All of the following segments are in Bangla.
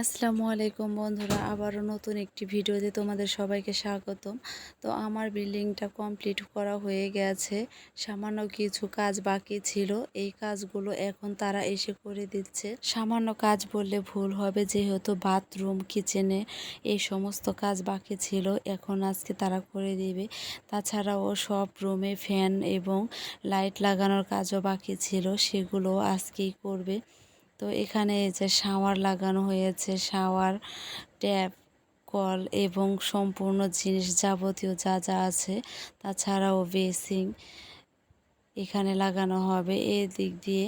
আসসালামু আলাইকুম বন্ধুরা, আবারও নতুন একটি ভিডিওতে তোমাদের সবাইকে স্বাগতম। তো আমার বিল্ডিংটা কমপ্লিট করা হয়ে গেছে, সামান্য কিছু কাজ বাকি ছিল, এই কাজগুলো এখন তারা এসে করে দিচ্ছে। সামান্য কাজ বললে ভুল হবে, যেহেতু বাথরুম, কিচেনে এই সমস্ত কাজ বাকি ছিল, এখন আজকে তারা করে দিবে। তাছাড়াও সব রুমে ফ্যান এবং লাইট লাগানোর কাজও বাকি ছিল সেগুলো আজকেই করবে। তো এখানে এই যে শাওয়ার লাগানো হয়েছে, শাওয়ার, ট্যাপ, কল এবং সম্পূর্ণ জিনিস যাবতীয় যা যা আছে, তাছাড়াও বেসিং এখানে লাগানো হবে। এই দিক দিয়ে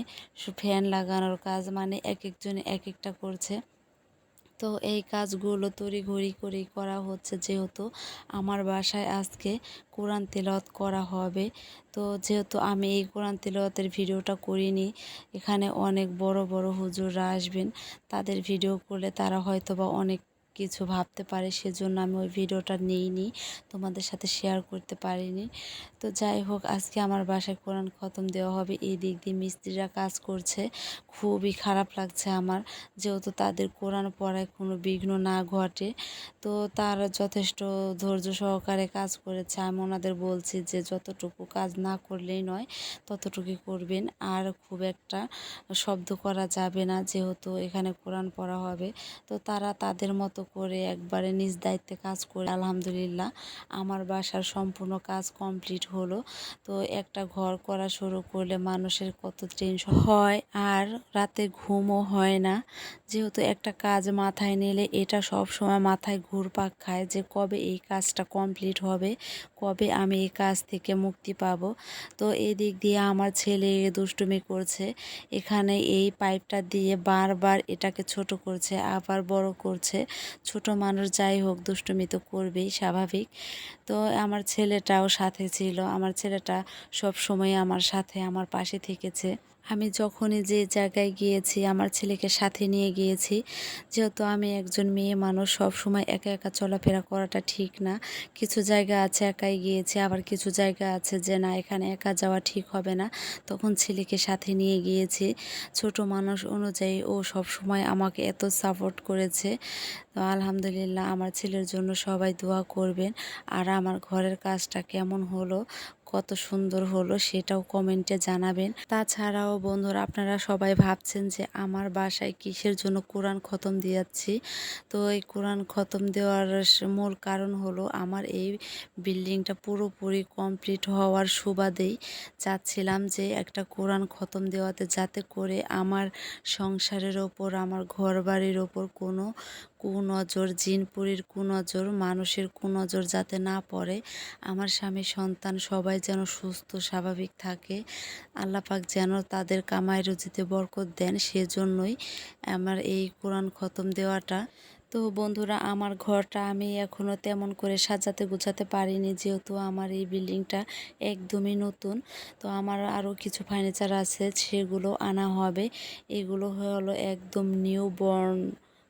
ফ্যান লাগানোর কাজ মানে এক একজন এক একটা করছে। তো এই কাজগুলো তড়িঘড়ি করেই করা হচ্ছে যেহেতু আমার বাসায় আজকে কোরআন তেলত করা হবে। তো যেহেতু আমি এই কোরআন তেলতের ভিডিওটা করিনি, এখানে অনেক বড় বড় হুজুররা আসবেন, তাদের ভিডিও করলে তারা হয়তো বা অনেক কিছু ভাবতে পারে, সেজন্য আমি ওই ভিডিওটা নিইনি, তোমাদের সাথে শেয়ার করতে পারিনি। তো যাই হোক, আজকে আমার বাসায় কোরআন খতম দেওয়া হবে, এই দিক দিয়ে মিস্ত্রিরা কাজ করছে, খুবই খারাপ লাগছে আমার, যেহেতু তাদের কোরআন পড়ায় কোনো বিঘ্ন না ঘটে। তো তারা যথেষ্ট ধৈর্য সহকারে কাজ করেছে, আমি ওনাদের বলছি যে যতটুকু কাজ না করলেই নয়, ততটুকুই করবেন, আর খুব একটা শব্দ করা যাবে না, যেহেতু এখানে কোরআন পড়া হবে। তো তারা তাদের মতো করে একবারে নিজ দায়িত্বে কাজ করে আলহামদুলিল্লাহ আমার বাসার সম্পূর্ণ কাজ কমপ্লিট হলো। তো একটা ঘর করা শুরু করলে মানুষের কত টেনশন হয় আর রাতে ঘুমও হয় না। যেহেতু একটা কাজ মাথায় নিলে এটা সব সময় মাথায় ঘুরপাক খায় যে কবে এই কাজটা কমপ্লিট হবে, কবে আমি এই কাজ থেকে মুক্তি পাব। তো এই দিক দিয়ে আমার ছেলে দুষ্টুমি করছে, এখানে এই পাইপটা দিয়ে বারবার এটাকে ছোট করছে, আবার বড় করছে। ছোট মানুষ যাই হোক, দুষ্টুমি তো করবেই, স্বাভাবিক। তো আমার ছেলেটাও সাথে ছিল। আমার ছেলেটা সব সময় আমার সাথে, আমার পাশে থেকেছে। আমি যখনই যে জায়গায় গিয়েছি, আমার ছেলেকে সাথে নিয়ে গিয়েছি, যেহেতু আমি একজন মেয়ে মানুষ সব সময় একা একা চলাফেরা করাটা ঠিক না। কিছু জায়গা আছে, একাই গিয়েছি, আবার কিছু জায়গা আছে যে না, এখানে একা যাওয়া ঠিক হবে না। তখন ছেলেকে সাথে নিয়ে গিয়েছি। ছোট মানুষ অনুযায়ী ও সব সময় আমাকে এত সাপোর্ট করেছে। তো আলহামদুলিল্লাহ, আমার ছেলের জন্য সবাই দোয়া করবেন। আর আমার ঘরের কাজটা কেমন হলো কত সুন্দর হলো সেটাও কমেন্টে জানাবেন। তাছাড়াও বন্ধুরা আপনারা সবাই ভাবছেন যে আমার বাসায় কিসের জন্য কোরআন খতম দিয়াচ্ছি তো এই কোরআন খতম দেওয়ার মূল কারণ হলো আমার এই বিল্ডিংটা পুরোপুরি কমপ্লিট হওয়ার সুবাদেই চাচ্ছিলাম যে একটা কোরআন খতম দেওয়াতে যাতে করে আমার সংসারের ওপর, আমার ঘর বাড়ির ওপর কোনো কুনজর, জিনপুরীর কুনজর, মানুষের কুনজর যাতে না পড়ে। আমার স্বামী, সন্তান সবাই যেন সুস্থ, স্বাভাবিক থাকে। আল্লাপাক যেন তাদের কামাই রুজিতে বরকত দেন সেজন্যই আমার এই কোরআন খতম দেওয়াটা। তো বন্ধুরা, আমার ঘরটা আমি এখনও তেমন করে সাজাতে গুছাতে পারিনি, যেহেতু আমার এই বিল্ডিংটা একদমই নতুন। তো আমার আরও কিছু ফার্নিচার আছে, সেগুলো আনা হবে। এগুলো হলো একদম নিউ বর্ন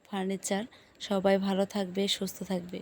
ফার্নিচার। সবাই ভালো থাকবে, সুস্থ থাকবে।